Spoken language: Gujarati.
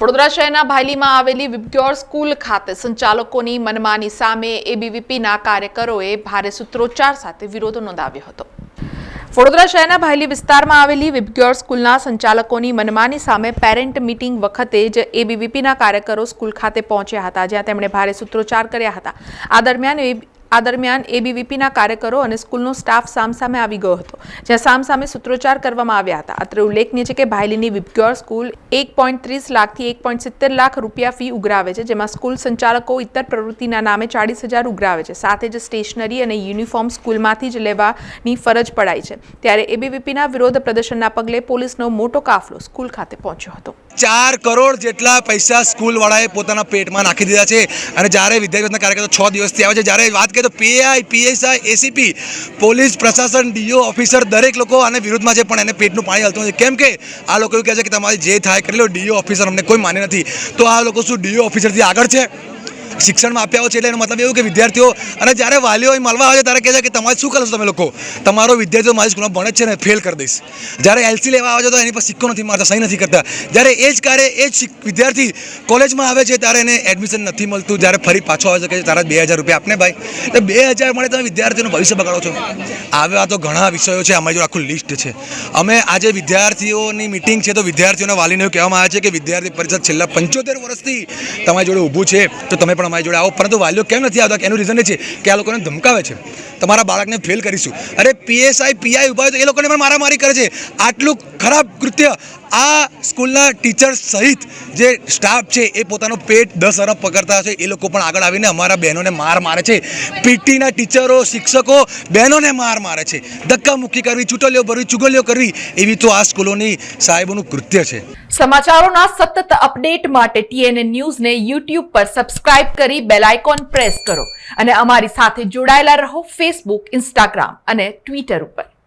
વડોદરા શહેરના ભાયલીમાં આવેલી વિબગ્યોર સ્કૂલ ખાતે સંચાલકોની મનમાની સામે એબીવીપીના કાર્યકરોએ ભારે સૂત્રોચ્ચાર સાથે વિરોધ નોંધાવ્યો હતો. વડોદરા શહેરના ભાયલી વિસ્તારમાં આવેલી વિબગ્યોર સ્કૂલના સંચાલકોની મનમાની સામે પેરેન્ટ મીટિંગ વખતે જ એબીવીપીના કાર્યકરો સ્કૂલ ખાતે પહોંચ્યા હતા, જ્યાં તેમણે ભારે સૂત્રોચ્ચાર કર્યા હતા. આ દરમિયાન આ દરમિયાન એબીવીપીના કાર્યકરો અને સ્કૂલનો સ્ટાફ સામસામે આવી ગયો હતો, જ્યાં સામસામે સૂત્રોચ્ચાર કરવામાં આવ્યા હતા. અત્રે ઉલ્લેખનીય છે કે ભાયલીની વિપગ્યોર સ્કૂલ એક પોઈન્ટ ત્રીસ લાખથી એક પોઈન્ટ સિત્તેર લાખ રૂપિયા ફી ઉઘરાવે છે, જેમાં સ્કૂલ સંચાલકો ઇતર પ્રવૃત્તિના નામે ચાળીસ હજાર ઉઘરાવે છે. સાથે જ સ્ટેશનરી અને યુનિફોર્મ સ્કૂલમાંથી જ લેવાની ફરજ પડાય છે. ત્યારે એબીવીપીના વિરોધ પ્રદર્શનના પગલે પોલીસનો મોટો કાફલો સ્કૂલ ખાતે પહોંચ્યો હતો. ચાર કરોડ જેટલા પૈસા સ્કૂલવાળાએ પોતાના પેટમાં નાખી દીધા છે. અને જ્યારે વિદ્યાર્થીઓના કાર્યકરો છ દિવસથી આવે છે, જ્યારે વાત કરીએ તો પીઆઈ પીએસઆઈ એસીપી પોલીસ પ્રશાસન ડીઓ ઓફિસર દરેક લોકો આને વિરુદ્ધમાં છે, પણ એને પેટનું પાણી હલતું નથી. કેમ કે આ લોકો એવું કહે છે કે તમારી જે થાય કરી લો ડીઓ ઓફિસર અમને કોઈ માને નથી. તો આ લોકો શું ડીઓ ઓફિસરથી આગળ છે? શિક્ષણમાં આપ્યા છે એટલે એનો મતલબ એવું કે વિદ્યાર્થીઓ, અને જ્યારે વાલીઓ મળવા આવે ત્યારે કહે છે કે તમારે શું કરશો તમે લોકો? તમારો વિદ્યાર્થીઓ મારી સ્કૂલમાં ભણે છે ને ફેલ કરી દઈશ. જ્યારે એલસી લેવા આવે છે તો એની પર સિક્કો નથી મારતા, સહી નથી કરતા. જ્યારે એ જ કાર્ય, એ જ વિદ્યાર્થી કોલેજમાં આવે છે ત્યારે એને એડમિશન નથી મળતું. જ્યારે ફરી પાછો આવે છે કે તારા બે હજાર રૂપિયા આપને ભાઈ. એટલે બે હજાર મળે તમે વિદ્યાર્થીઓનું ભવિષ્ય બગાડો છો. આવા તો ઘણા વિષયો છે અમારી જોડે આખું લિસ્ટ છે. અમે આજે વિદ્યાર્થીઓની મિટિંગ છે તો વિદ્યાર્થીઓના વાલીને એવું કહેવામાં આવે છે કે વિદ્યાર્થી પરિષદ છેલ્લા પંચોતેર વર્ષથી તમારી જોડે ઊભું છે. તો તમે પણ અમારી જોડે આવો. પરંતુ વાલીઓ કેમ નથી આવતા? એનું રીઝન એ છે કે આ લોકોને ધમકાવે છે. તમારા બાળકને ફેલ કરીશું. અરે પીએસઆઈ પીઆઈ ઊભા હોય તો એ લોકોને પણ મારામારી કરે છે. આટલું ખરાબ કૃત્ય આ સ્કૂલના ટીચર સહિત જે સ્ટાફ છે, એ પોતાનું પેટ દસ અરબ પકડતા છે એ લોકો પણ આગળ આવીને અમારા બહેનોને માર મારે છે. પીટીના ટીચરો, શિક્ષકો બહેનોને માર મારે છે. ધક્કામુક્કી કરવી ચૂંટલીઓ ભરવી, ચુગલીઓ કરવી, એવી તો આ સ્કૂલોની સાહેબોનું કૃત્ય છે. સમાચારોના સતત અપડેટ માટે ટીએનએ ન્યૂઝને યુટ્યુબ પર સબસ્ક્રાઇબ કરી બેલ આઇકોન પ્રેસ કરો. અને અમારી સાથે જોડાયેલા રહો ફેસબુક ઇન્સ્ટાગ્રામ અને ટ્વિટર ઉપર.